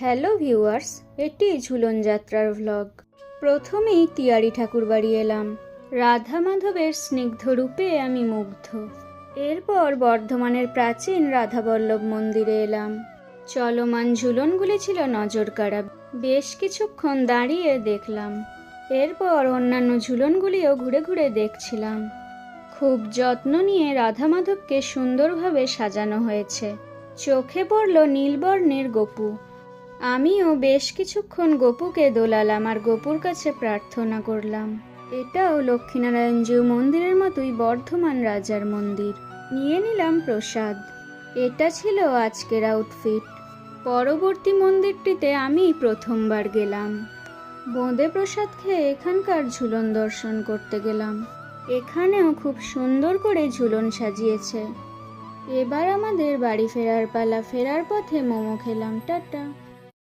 Hello viewers, এটি ঝুলন যাত্রার vlog প্রথমেই তিয়ারি ঠাকুর বাড়ি এলাম। রাধা মাধবের স্নিগ্ধ রূপে আমি মুগ্ধ। এরপর বর্ধমানের প্রাচীন রাধাবল্লভ মন্দিরে এলাম। চলমান ঝুলনগুলি ছিল নজর কাড়া। বেশ কিছুক্ষণ দাঁড়িয়ে দেখলাম। এরপর অন্যান্য ঝুলনগুলিও ঘুরে ঘুরে দেখছিলাম। খুব যত্ন নিয়ে রাধা মাধবকে সুন্দরভাবে সাজানো হয়েছে। চোখে পড়ল নীলবর্ণের গপু। আমিও বেশ কিছুক্ষণ গপুকে দোলালাম আর গপুর কাছে প্রার্থনা করলাম। এটাও লক্ষ্মীনারায়ণজিউ মন্দিরের মতোই বর্ধমান রাজার মন্দির। নিয়ে নিলাম প্রসাদ। এটা ছিল আজকের আউটফিট পরবর্তী মন্দিরটিতে আমি প্রথমবার গেলাম। বোঁদে প্রসাদ খেয়ে এখানকার ঝুলন দর্শন করতে গেলাম। এখানেও খুব সুন্দর করে ঝুলন সাজিয়েছে। এবার আমাদের বাড়ি ফেরার পালা, ফেরার পথে মোমো খেলাম, টাটা।